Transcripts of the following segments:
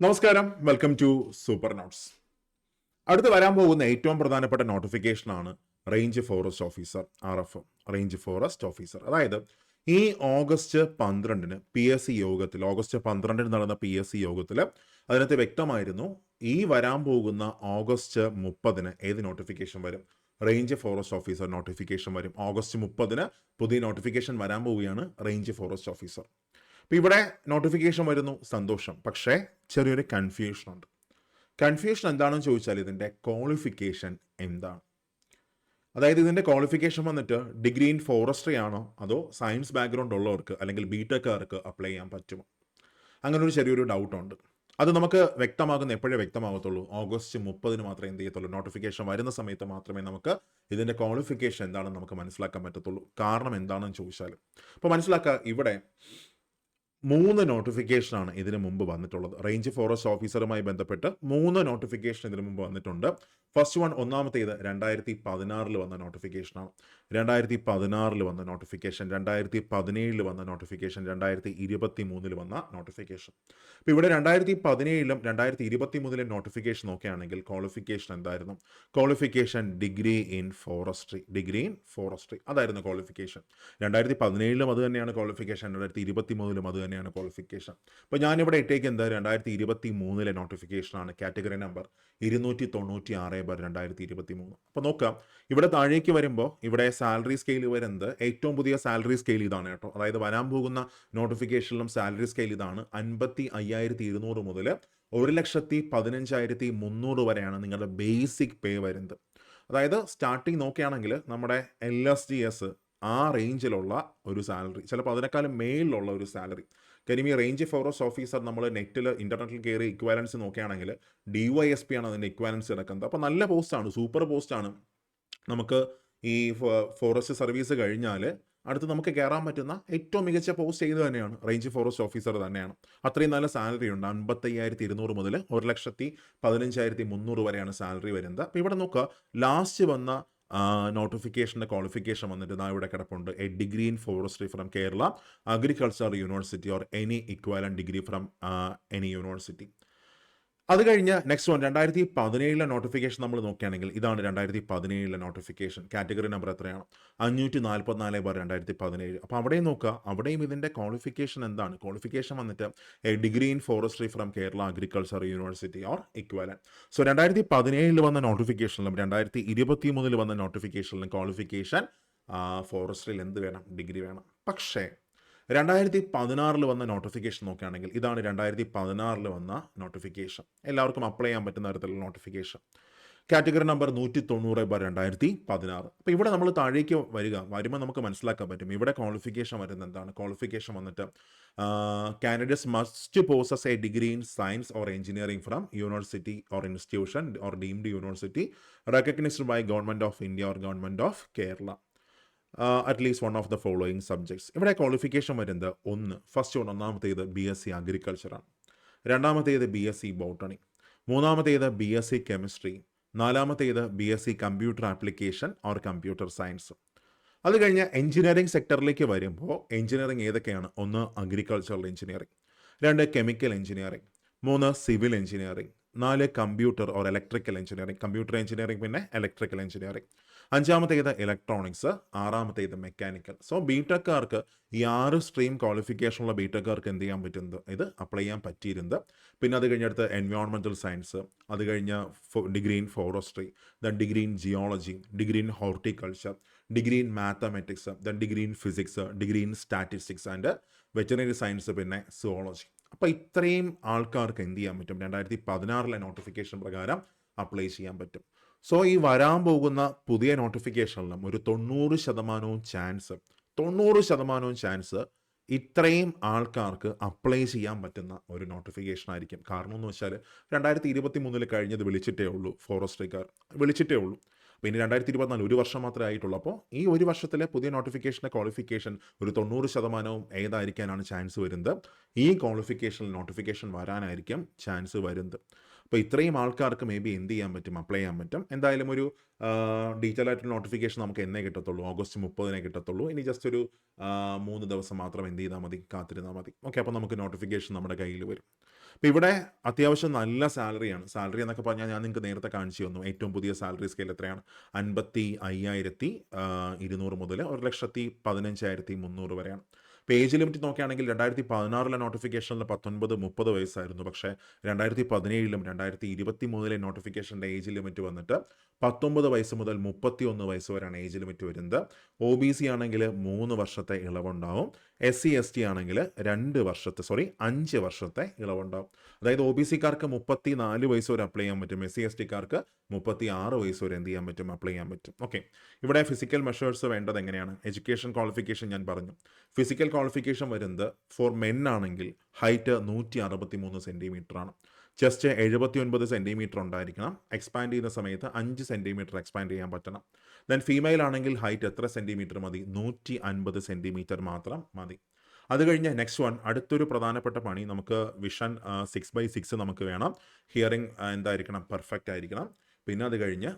നമസ്കാരം. Welcome to super notes അടുത്ത് വരാൻ പോകുന്ന ഏറ്റവും പ്രധാനപ്പെട്ട നോട്ടിഫിക്കേഷനാണ് range forest officer R F range forest officer അതായത് ഈ ഓഗസ്റ്റ് പന്ത്രണ്ടിന് പി എസ് സി യോഗത്തിൽ ഓഗസ്റ്റ് പന്ത്രണ്ടിന് നടന്ന പി എസ് സി യോഗത്തിൽ അതിനകത്ത് വ്യക്തമായിരുന്നു ഈ വരാൻ പോകുന്ന ഓഗസ്റ്റ് മുപ്പതിന് ഏത് നോട്ടിഫിക്കേഷൻ വരും? റേഞ്ച് ഫോറസ്റ്റ് ഓഫീസർ നോട്ടിഫിക്കേഷൻ വരും. ഓഗസ്റ്റ് മുപ്പതിന് പുതിയ നോട്ടിഫിക്കേഷൻ വരാൻ പോവുകയാണ് റേഞ്ച് ഫോറസ്റ്റ് ഓഫീസർ അപ്പോൾ ഇവിടെ നോട്ടിഫിക്കേഷൻ വരുന്നു സന്തോഷം. പക്ഷേ ചെറിയൊരു കൺഫ്യൂഷൻ ഉണ്ട്. കൺഫ്യൂഷൻ എന്താണെന്ന് ചോദിച്ചാൽ ഇതിന്റെ ക്വാളിഫിക്കേഷൻ എന്താണ്? അതായത് ഇതിന്റെ ക്വാളിഫിക്കേഷൻ വന്നിട്ട് ഡിഗ്രി ഇൻ ഫോറസ്ട്രി ആണോ? അതോ സയൻസ് ബാക്ക്ഗ്രൗണ്ട് ഉള്ളവർക്ക് അല്ലെങ്കിൽ ബി ടെക്കാർക്ക് അപ്ലൈ ചെയ്യാൻ പറ്റുമോ? അങ്ങനെ ഒരു ചെറിയൊരു ഡൗട്ടുണ്ട് അത് നമുക്ക് വ്യക്തമാകുന്ന എപ്പോഴേ വ്യക്തമാകത്തുള്ളൂ? ഓഗസ്റ്റ് മുപ്പതിന് മാത്രമേ എന്ത് ചെയ്യത്തുള്ളൂ? നോട്ടിഫിക്കേഷൻ വരുന്ന സമയത്ത് മാത്രമേ നമുക്ക് ഇതിന്റെ ക്വാളിഫിക്കേഷൻ എന്താണെന്ന് നമുക്ക് മനസ്സിലാക്കാൻ പറ്റത്തുള്ളൂ. കാരണം എന്താണെന്ന് ചോദിച്ചാൽ അപ്പോൾ മനസ്സിലാക്കുക ഇവിടെ മൂന്ന് നോട്ടിഫിക്കേഷനാണ് ഇതിനു മുമ്പ് വന്നിട്ടുള്ളത്. റേഞ്ച് ഫോറസ്റ്റ് ഓഫീസറുമായി ബന്ധപ്പെട്ട് മൂന്ന് നോട്ടിഫിക്കേഷൻ ഇതിനു മുമ്പ് വന്നിട്ടുണ്ട്. ഫസ്റ്റ് വൺ ഒന്നാമത്തേത് രണ്ടായിരത്തി പതിനാറിൽ വന്ന നോട്ടിഫിക്കേഷനാണ് രണ്ടായിരത്തി പതിനാറിൽ വന്ന നോട്ടിഫിക്കേഷൻ രണ്ടായിരത്തി പതിനേഴിൽ വന്ന നോട്ടിഫിക്കേഷൻ രണ്ടായിരത്തി ഇരുപത്തി മൂന്നിൽ വന്ന നോട്ടിഫിക്കേഷൻ അപ്പോൾ ഇവിടെ രണ്ടായിരത്തി പതിനേഴിലും രണ്ടായിരത്തി ഇരുപത്തി മൂന്നിലും നോട്ടിഫിക്കേഷൻ നോക്കുകയാണെങ്കിൽ ക്വാളിഫിക്കേഷൻ എന്തായിരുന്നു? Qualification degree in forestry degree in forestry അതായിരുന്നു ക്വാളിഫിക്കേഷൻ രണ്ടായിരത്തി പതിനേഴിലും അത് തന്നെയാണ് ക്വാളിഫിക്കേഷൻ രണ്ടായിരത്തി ഇരുപത്തി മൂന്നിലും അത് തന്നെയാണ് ക്വാളിഫിക്കേഷൻ അപ്പോൾ ഞാനിവിടെ ഇട്ടേക്കുന്നത് രണ്ടായിരത്തി ഇരുപത്തി മൂന്നിലെ നോട്ടിഫിക്കേഷനാണ് കാറ്റഗറി നമ്പർ ഇരുന്നൂറ്റി തൊണ്ണൂറ്റി ആറ് ബർ രണ്ടായിരത്തി ഇരുപത്തി മൂന്ന് അപ്പോൾ നോക്കാം ഇവിടെ താഴേക്ക് വരുമ്പോൾ ഇവിടെ സാലറി സ്കെയിൽ വരുന്നത് ഏറ്റവും പുതിയ സാലറി സ്കെയിൽ ഇതാണ് കേട്ടോ. അതായത് വരാൻ പോകുന്ന നോട്ടിഫിക്കേഷനിലും സാലറി സ്കെയിൽ ഇതാണ് അൻപത്തി അയ്യായിരത്തി ഇരുന്നൂറ് മുതൽ ഒരു ലക്ഷത്തി പതിനഞ്ചായിരത്തി മുന്നൂറ് വരെയാണ് നിങ്ങളുടെ ബേസിക് പേ വരുന്നത്. അതായത് സ്റ്റാർട്ടിങ് നോക്കുകയാണെങ്കിൽ നമ്മുടെ എൽ എസ് ജി എസ് ആ റേഞ്ചിലുള്ള ഒരു സാലറി ചിലപ്പോൾ അതിനേക്കാളും മേളിലുള്ള ഒരു സാലറി. കാര്യം ഈ റേഞ്ച് ഫോറസ്റ്റ് ഓഫീസർ നമ്മൾ നെറ്റിൽ ഇന്റർനെറ്റിൽ കയറി ഇക്വാലൻസ് നോക്കുകയാണെങ്കിൽ ഡി വൈ എസ് പി ആണ് അതിന്റെ ഇക്വാലൻസ് കിടക്കുന്നത് അപ്പോൾ നല്ല പോസ്റ്റാണ് സൂപ്പർ പോസ്റ്റാണ് നമുക്ക് ഈ ഫോറസ്റ്റ് സർവീസ് കഴിഞ്ഞാൽ അടുത്ത് നമുക്ക് കയറാൻ പറ്റുന്ന ഏറ്റവും മികച്ച പോസ്റ്റ് ചെയ്ത് തന്നെയാണ്? റേഞ്ച് ഫോറസ്റ്റ് ഓഫീസർ തന്നെയാണ്. അത്രയും നല്ല സാലറി ഉണ്ട്. അൻപത്തയ്യായിരത്തി ഇരുന്നൂറ് മുതൽ ഒരു ലക്ഷത്തി പതിനഞ്ചായിരത്തി മുന്നൂറ് വരെയാണ് സാലറി വരുന്നത്. അപ്പോൾ ഇവിടെ നോക്കുക ലാസ്റ്റ് വന്ന നോട്ടിഫിക്കേഷന്റെ ക്വാളിഫിക്കേഷൻ വന്നിട്ട് ഇതാ ഇവിടെ കിടപ്പുണ്ട്. A degree in forestry from Kerala agriculture university or any equivalent degree from any university അത് കഴിഞ്ഞ് നെക്സ്റ്റ് വൺ രണ്ടായിരത്തി പതിനേഴിലെ നോട്ടിഫിക്കേഷൻ നമ്മൾ നോക്കുകയാണെങ്കിൽ ഇതാണ് രണ്ടായിരത്തി പതിനേഴിലെ നോട്ടിഫിക്കേഷൻ കാറ്റഗറി നമ്പർ എത്രയാണ്? അഞ്ഞൂറ്റി നാൽപ്പത്തിനാല് ബാർ രണ്ടായിരത്തി പതിനേഴ് അപ്പോൾ അവിടെയും നോക്കുക. അവിടെയും ഇതിന്റെ ക്വാളിഫിക്കേഷൻ എന്താണ്? ക്വാളിഫിക്കേഷൻ വന്നിട്ട് a degree in forestry from Kerala agriculture university or equivalent so രണ്ടായിരത്തി പതിനേഴിൽ വന്ന നോട്ടിഫിക്കേഷനിലും രണ്ടായിരത്തി ഇരുപത്തി മൂന്നിൽ വന്ന നോട്ടിഫിക്കേഷനിലും ക്വാളിഫിക്കേഷൻ ഫോറസ്ട്രിയിൽ എന്ത് വേണം? ഡിഗ്രി വേണം. പക്ഷേ രണ്ടായിരത്തി പതിനാറിൽ വന്ന നോട്ടിഫിക്കേഷൻ നോക്കുകയാണെങ്കിൽ ഇതാണ് രണ്ടായിരത്തി പതിനാറിൽ വന്ന നോട്ടിഫിക്കേഷൻ എല്ലാവർക്കും അപ്ലൈ ചെയ്യാൻ പറ്റുന്ന തരത്തിലുള്ള നോട്ടിഫിക്കേഷൻ കാറ്റഗറി നമ്പർ നൂറ്റി തൊണ്ണൂറ് ബൈ രണ്ടായിരത്തി പതിനാറ് അപ്പോൾ ഇവിടെ നമ്മൾ താഴേക്ക് വരിക. വരുമ്പോൾ നമുക്ക് മനസ്സിലാക്കാൻ പറ്റും. ഇവിടെ ക്വാളിഫിക്കേഷൻ വരുന്നത് എന്താണ്? ക്വാളിഫിക്കേഷൻ വന്നിട്ട് candidates must possess a degree in science or engineering from university or institution or deemed university recognised by government of India or government of Kerala at least one of the following subjects ഇവിടെ qualification വരുന്നത് ഒന്ന് first one ഒന്നാമത്തേത് B S C അഗ്രികൾച്ചറാണ് രണ്ടാമത്തേത് B S C botany മൂന്നാമത്തേത് B S C chemistry നാലാമത്തേത് B S C computer application or computer science അത് കഴിഞ്ഞ് എഞ്ചിനീയറിംഗ് സെക്ടറിലേക്ക് വരുമ്പോൾ എഞ്ചിനീയറിംഗ് ഏതൊക്കെയാണ്? ഒന്ന് അഗ്രികൾച്ചറൽ എഞ്ചിനീയറിംഗ് രണ്ട് കെമിക്കൽ എഞ്ചിനീയറിംഗ് മൂന്ന് സിവിൽ എഞ്ചിനീയറിംഗ് നാല് computer or electrical engineering computer engineering പിന്നെ ഇലക്ട്രിക്കൽ എഞ്ചിനീയറിംഗ് അഞ്ചാമത്തേത് ഇലക്ട്രോണിക്സ് ആറാമത്തേത് മെക്കാനിക്കൽ സോ ബി ടെക്കാർക്ക് ഈ ആറ് സ്ട്രീം ക്വാളിഫിക്കേഷനുള്ള ബി ടെക്കാർക്ക് എന്ത് ചെയ്യാൻ പറ്റുന്നത്? ഇത് അപ്ലൈ ചെയ്യാൻ പറ്റിയിരുന്നത്. പിന്നെ അത് കഴിഞ്ഞടുത്ത് എൻവയോൺമെന്റൽ സയൻസ് അത് കഴിഞ്ഞ് degree in forestry then degree in geology degree in horticulture degree in mathematics then degree in physics degree in statistics and veterinary science പിന്നെ സുവോളജി അപ്പോൾ ഇത്രയും ആൾക്കാർക്ക് എന്ത് ചെയ്യാൻ പറ്റും? രണ്ടായിരത്തി പതിനാറിലെ നോട്ടിഫിക്കേഷൻ പ്രകാരം അപ്ലൈ ചെയ്യാൻ പറ്റും. സോ ഈ വരാൻ പോകുന്ന പുതിയ നോട്ടിഫിക്കേഷനിലും ഒരു തൊണ്ണൂറ് ശതമാനവും ചാൻസ് തൊണ്ണൂറ് ശതമാനവും ചാൻസ് ഇത്രയും ആൾക്കാർക്ക് അപ്ലൈ ചെയ്യാൻ പറ്റുന്ന ഒരു നോട്ടിഫിക്കേഷൻ ആയിരിക്കും. കാരണം എന്ന് വെച്ചാൽ രണ്ടായിരത്തി ഇരുപത്തി മൂന്നിൽ കഴിഞ്ഞത് വിളിച്ചിട്ടേ ഉള്ളൂ ഫോറസ്ട്രിക്കാർ. വിളിച്ചിട്ടേ ഉള്ളൂ. ഇനി രണ്ടായിരത്തി ഇരുപത്തിനാല് ഒരു വർഷം മാത്രമേ ആയിട്ടുള്ളൂ. അപ്പോൾ ഈ ഒരു വർഷത്തിലെ പുതിയ നോട്ടിഫിക്കേഷന്റെ ക്വാളിഫിക്കേഷൻ ഒരു തൊണ്ണൂറ് ശതമാനവും ഏതായിരിക്കാനാണ് ചാൻസ് വരുന്നത്? ഈ ക്വാളിഫിക്കേഷനിൽ നോട്ടിഫിക്കേഷൻ വരാനായിരിക്കും ചാൻസ് വരുന്നത്. അപ്പോൾ ഇത്രയും ആൾക്കാർക്ക് മേ ബി എന്ത് ചെയ്യാൻ പറ്റും അപ്ലൈ ചെയ്യാൻ പറ്റും. എന്തായാലും ഒരു ഡീറ്റെയിൽ ആയിട്ടുള്ള നോട്ടിഫിക്കേഷൻ നമുക്ക് എന്നേ കിട്ടത്തുള്ളൂ. ഓഗസ്റ്റ് മുപ്പതിനെ കിട്ടത്തുള്ളൂ. ഇനി ജസ്റ്റ് ഒരു മൂന്ന് ദിവസം മാത്രം എന്ത് ചെയ്താൽ മതി കാത്തിരുന്നാൽ മതി. ഓക്കെ അപ്പോൾ നമുക്ക് നോട്ടിഫിക്കേഷൻ നമ്മുടെ കയ്യിൽ വരും. അപ്പോൾ ഇവിടെ അത്യാവശ്യം നല്ല സാലറിയാണ് സാലറി എന്നൊക്കെ പറഞ്ഞാൽ ഞാൻ നിങ്ങൾക്ക് നേരത്തെ കാണിച്ചു തന്നു. ഏറ്റവും പുതിയ സാലറി സ്കെയിൽ എത്രയാണ്? അൻപത്തി അയ്യായിരത്തി ഇരുന്നൂറ് മുതൽ ഒരു ലക്ഷത്തി പതിനഞ്ചായിരത്തി മുന്നൂറ് വരെയാണ്. ഏജ് ലിമിറ്റ് നോക്കുകയാണെങ്കിൽ രണ്ടായിരത്തി പതിനാറിലെ നോട്ടിഫിക്കേഷനിൽ പത്തൊൻപത് മുപ്പത് വയസ്സായിരുന്നു. പക്ഷേ രണ്ടായിരത്തി പതിനേഴിലും രണ്ടായിരത്തി ഇരുപത്തി മൂന്നിലെ നോട്ടിഫിക്കേഷന്റെ ഏജ് ലിമിറ്റ് വന്നിട്ട് പത്തൊമ്പത് വയസ്സ് മുതൽ മുപ്പത്തി ഒന്ന് വയസ്സ് വരെയാണ് ഏജ് ലിമിറ്റ് വരുന്നത്. ഒ ബി സി ആണെങ്കിൽ മൂന്ന് വർഷത്തെ ഇളവുണ്ടാവും. എസ് സി എസ് ടി ആണെങ്കിൽ രണ്ട് വർഷത്തെ സോറി അഞ്ച് വർഷത്തെ ഇളവുണ്ടാവും. അതായത് ഒ ബി സിക്കാർക്ക് മുപ്പത്തി നാല് വയസ്സ് വരെ അപ്ലൈ ചെയ്യാൻ പറ്റും. എസ് സി എസ് ടിക്കാർക്ക് മുപ്പത്തി ആറ് വയസ്സ് വരെ എന്ത് ചെയ്യാൻ പറ്റും? അപ്ലൈ ചെയ്യാൻ പറ്റും. ഓക്കെ ഇവിടെ ഫിസിക്കൽ മെഷേഴ്സ് വേണ്ടത് എങ്ങനെയാണ്? എഡ്യൂക്കേഷൻ ക്വാളിഫിക്കേഷൻ ഞാൻ പറഞ്ഞു. ഫിസിക്കൽ ക്വാളിഫിക്കേഷൻ വരുന്നത് ഫോർ മെൻ ആണെങ്കിൽ ഹൈറ്റ് നൂറ്റി അറുപത്തി മൂന്ന് സെന്റിമീറ്റർ ആണ്. ചെസ്റ്റ് എഴുപത്തി ഒൻപത് സെന്റിമീറ്റർ ഉണ്ടായിരിക്കണം. എക്സ്പാൻഡ് ചെയ്യുന്ന സമയത്ത് അഞ്ച് സെന്റിമീറ്റർ എക്സ്പാൻഡ് ചെയ്യാൻ പറ്റണം. ദെൻ ഫീമെയിൽ ആണെങ്കിൽ ഹൈറ്റ് എത്ര സെന്റിമീറ്റർ മതി? നൂറ്റി അൻപത് സെന്റിമീറ്റർ മാത്രം മതി. അത് കഴിഞ്ഞ് നെക്സ്റ്റ് വൺ അടുത്തൊരു പ്രധാനപ്പെട്ട പണി നമുക്ക് വിഷൻ സിക്സ് ബൈ സിക്സ് നമുക്ക് വേണം. ഹിയറിംഗ് എന്തായിരിക്കണം? പെർഫെക്റ്റ് ആയിരിക്കണം. പിന്നെ അത് കഴിഞ്ഞ്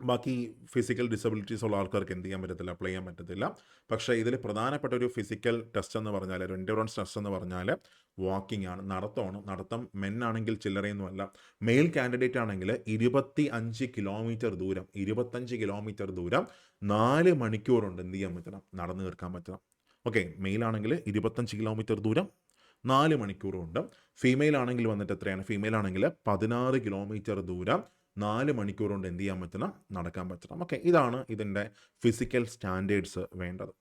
ബാക്കി ഫിസിക്കൽ ഡിസബിലിറ്റീസ് ഉള്ള ആൾക്കാർക്ക് എന്ത് ചെയ്യാൻ പറ്റത്തില്ല അപ്ലൈ ചെയ്യാൻ പറ്റത്തില്ല. പക്ഷേ ഇതിൽ പ്രധാനപ്പെട്ട ഒരു ഫിസിക്കൽ ടെസ്റ്റ് എന്ന് പറഞ്ഞാൽ ഒരു എൻഡുറൻസ് ടെസ്റ്റ് എന്ന് പറഞ്ഞാൽ വാക്കിംഗ് ആണ്. നടത്തമാണ്. നടത്തം മെന്നാണെങ്കിൽ ചില്ലറയൊന്നുമല്ല മെയിൽ കാൻഡിഡേറ്റ് ആണെങ്കിൽ ഇരുപത്തി അഞ്ച് കിലോമീറ്റർ ദൂരം ഇരുപത്തഞ്ച് കിലോമീറ്റർ ദൂരം നാല് മണിക്കൂറുണ്ട് എന്ത് ചെയ്യാൻ പറ്റണം? നടന്നു തീർക്കാൻ പറ്റണം. ഓക്കെ മെയിൽ ആണെങ്കിൽ ഇരുപത്തഞ്ച് കിലോമീറ്റർ ദൂരം നാല് മണിക്കൂറുണ്ട് ഫീമെയിൽ ആണെങ്കിൽ വന്നിട്ട് എത്രയാണ്? ഫീമെയിൽ ആണെങ്കിൽ പതിനാറ് കിലോമീറ്റർ ദൂരം നാല് മണിക്കൂർ കൊണ്ട് എന്ത് ചെയ്യാൻ പറ്റണം? നടക്കാൻ പറ്റണം. ഓക്കെ ഇതാണ് ഇതിന്റെ ഫിസിക്കൽ സ്റ്റാൻഡേർഡ്സ് വേണ്ടത്.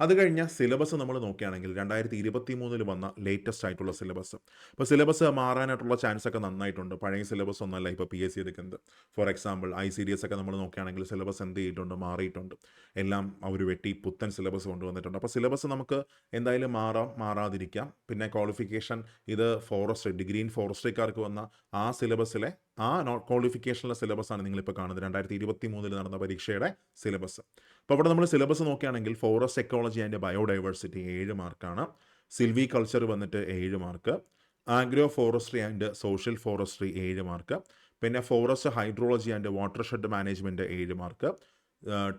അത് കഴിഞ്ഞ സിലബസ് നമ്മൾ നോക്കുകയാണെങ്കിൽ രണ്ടായിരത്തി ഇരുപത്തി മൂന്നിൽ വന്ന ലേറ്റസ്റ്റ് ആയിട്ടുള്ള സിലബസ് ഇപ്പോൾ സിലബസ് മാറാനായിട്ടുള്ള ചാൻസ് ഒക്കെ നന്നായിട്ടുണ്ട്. പഴയ സിലബസ് ഒന്നല്ല ഇപ്പോൾ പി എസ് സി എടുക്കുന്നത്. For example I C D S ഒക്കെ നമ്മൾ നോക്കുകയാണെങ്കിൽ സിലബസ് എന്ത് ചെയ്തിട്ടുണ്ട്? മാറിയിട്ടുണ്ട്. എല്ലാം അവർ വെട്ടി പുത്തൻ സിലബസ് കൊണ്ടുവന്നിട്ടുണ്ട്. അപ്പോൾ സിലബസ് നമുക്ക് എന്തായാലും മാറാം മാറാതിരിക്കാം. പിന്നെ ക്വാളിഫിക്കേഷൻ ഇത് ഫോറസ്റ്റ് ഡിഗ്രി ഇൻ ഫോറസ്ട്രിക്കാർക്ക് വന്ന ആ സിലബസിലെ ആ നോട്ട് ക്വാളിഫിക്കേഷനുള്ള സിലബസാണ് നിങ്ങളിപ്പോൾ കാണുന്നത്. രണ്ടായിരത്തി ഇരുപത്തി മൂന്നിൽ നടന്ന പരീക്ഷയുടെ സിലബസ് അപ്പോൾ അവിടെ നമ്മൾ സിലബസ് നോക്കുകയാണെങ്കിൽ ഫോറസ്റ്റ് എക്കോളജി ആൻഡ് ബയോഡൈവേഴ്സിറ്റി ഏഴ് മാർക്കാണ് സിൽവി കൾച്ചർ വന്നിട്ട് ഏഴ് mark agro forestry and social forestry ഏഴ് മാർക്ക് പിന്നെ forest hydrology and watershed management ഏഴ് മാർക്ക്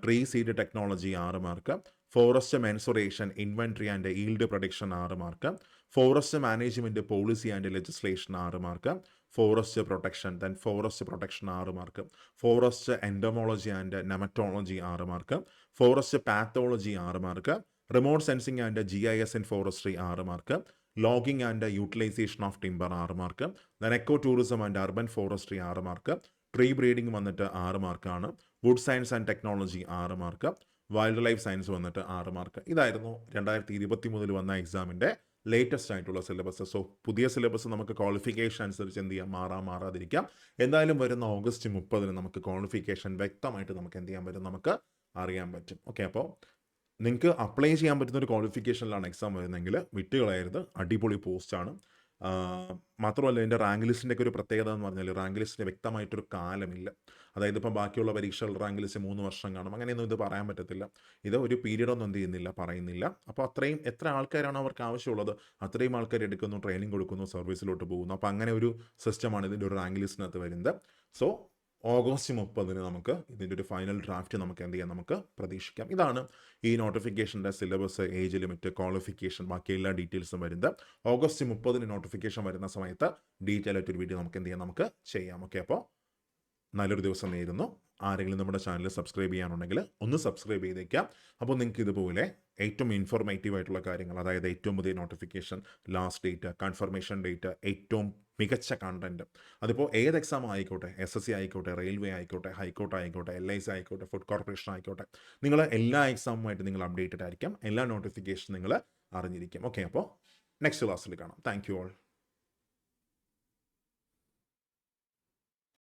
ട്രീ സീഡ് ടെക്നോളജി ആറ് mark forest mensuration inventory and yield production ആറ് mark forest management policy and legislation ആറ് mark forest protection then forest protection ആറ് mark forest entomology and nematology ആറ് mark forest pathology ആറ് mark remote sensing and G I S in forestry ആറ് mark logging and utilisation of timber ആറ് mark then eco tourism and urban forestry ആറ് mark tree breeding വന്നിട്ട് ആറ് മാർക്കാണ് wood science and technology ആറ് mark wildlife science വന്നിട്ട് ആറ് mark ഇതായിരുന്നു രണ്ടായിരത്തി ഇരുപത്തി മൂന്നിൽ വന്ന എക്സാമിന്റെ ലേറ്റസ്റ്റ് ആയിട്ടുള്ള സിലബസ് സോ പുതിയ സിലബസ് നമുക്ക് ക്വാളിഫിക്കേഷൻ അനുസരിച്ച് എന്ത് ചെയ്യാം? മാറാ മാറാതിരിക്കാം. എന്തായാലും വരുന്ന ഓഗസ്റ്റ് മുപ്പതിന് നമുക്ക് ക്വാളിഫിക്കേഷൻ വ്യക്തമായിട്ട് നമുക്ക് എന്ത് ചെയ്യാൻ പറ്റും? നമുക്ക് അറിയാൻ പറ്റും. ഓക്കെ അപ്പോൾ നിങ്ങൾക്ക് അപ്ലൈ ചെയ്യാൻ പറ്റുന്ന ഒരു ക്വാളിഫിക്കേഷനിലാണ് എക്സാം വരുന്നതെങ്കിൽ വിട്ടുകളയരുത്. അടിപൊളി പോസ്റ്റാണ് മാത്രമല്ല ഇതിന്റെ റാങ്ക് ലിസ്റ്റിന്റെ ഒക്കെ ഒരു പ്രത്യേകത എന്ന് പറഞ്ഞാൽ റാങ്ക് ലിസ്റ്റിന് വ്യക്തമായിട്ടൊരു കാലമില്ല. അതായത് ഇപ്പം ബാക്കിയുള്ള പരീക്ഷകൾ റാങ്ക് ലിസ്റ്റ് മൂന്ന് വർഷം കാണും. അങ്ങനെയൊന്നും ഇത് പറയാൻ പറ്റത്തില്ല. ഇത് ഒരു പീരീഡ് ഒന്നും എന്ത് ചെയ്യുന്നില്ല പറയുന്നില്ല. അപ്പോൾ അത്രയും എത്ര ആൾക്കാരാണ് അവർക്ക് ആവശ്യമുള്ളത് അത്രയും ആൾക്കാർ എടുക്കുന്നു ട്രെയിനിങ് കൊടുക്കുന്നു സർവീസിലോട്ട് പോകുന്നു. അപ്പോൾ അങ്ങനെ ഒരു സിസ്റ്റമാണ് ഇതിന്റെ ഒരു റാങ്ക് ലിസ്റ്റിനകത്ത് വരുന്നത്. സോ ഓഗസ്റ്റ് മുപ്പതിന് നമുക്ക് ഇതിന്റെ ഒരു ഫൈനൽ ഡ്രാഫ്റ്റ് നമുക്ക് എന്ത് ചെയ്യാം? നമുക്ക് പ്രതീക്ഷിക്കാം. ഇതാണ് ഈ നോട്ടിഫിക്കേഷന്റെ സിലബസ് ഏജ് ലിമിറ്റ് ക്വാളിഫിക്കേഷൻ ബാക്കി എല്ലാ ഡീറ്റെയിൽസും വരുന്നത്. ഓഗസ്റ്റ് മുപ്പതിന് നോട്ടിഫിക്കേഷൻ വരുന്ന സമയത്ത് ഡീറ്റെയിൽ ആയിട്ടൊരു വീഡിയോ നമുക്ക് എന്ത് ചെയ്യാം? നമുക്ക് ചെയ്യാം. ഓക്കെ അപ്പോൾ നല്ലൊരു ദിവസം നേരുന്നു. ആരെങ്കിലും നമ്മുടെ ചാനൽ സബ്സ്ക്രൈബ് ചെയ്യാനുണ്ടെങ്കിൽ ഒന്ന് സബ്സ്ക്രൈബ് ചെയ്തേക്കാം. അപ്പോൾ നിങ്ങൾക്ക് ഇതുപോലെ ഏറ്റവും ഇൻഫോർമേറ്റീവ് ആയിട്ടുള്ള കാര്യങ്ങൾ അതായത് ഏറ്റവും പുതിയ notification last date confirmation date ഏറ്റവും മികച്ച കണ്ടന്റ് അതിപ്പോൾ ഏത് എക്സാം ആയിക്കോട്ടെ എസ് എസ് സി ആയിക്കോട്ടെ റെയിൽവേ ആയിക്കോട്ടെ ഹൈക്കോർട്ട് ആയിക്കോട്ടെ എൽ ഐ സി ആയിക്കോട്ടെ ഫുഡ് കോർപ്പറേഷൻ ആയിക്കോട്ടെ നിങ്ങൾ എല്ലാ എക്സാമുമായിട്ട് നിങ്ങൾ അപ്ഡേറ്റഡ് ആയിരിക്കാം. എല്ലാ നോട്ടിഫിക്കേഷൻ നിങ്ങൾ അറിഞ്ഞിരിക്കും. ഓക്കെ അപ്പോൾ നെക്സ്റ്റ് ക്ലാസ്സിൽ കാണാം. Thank you all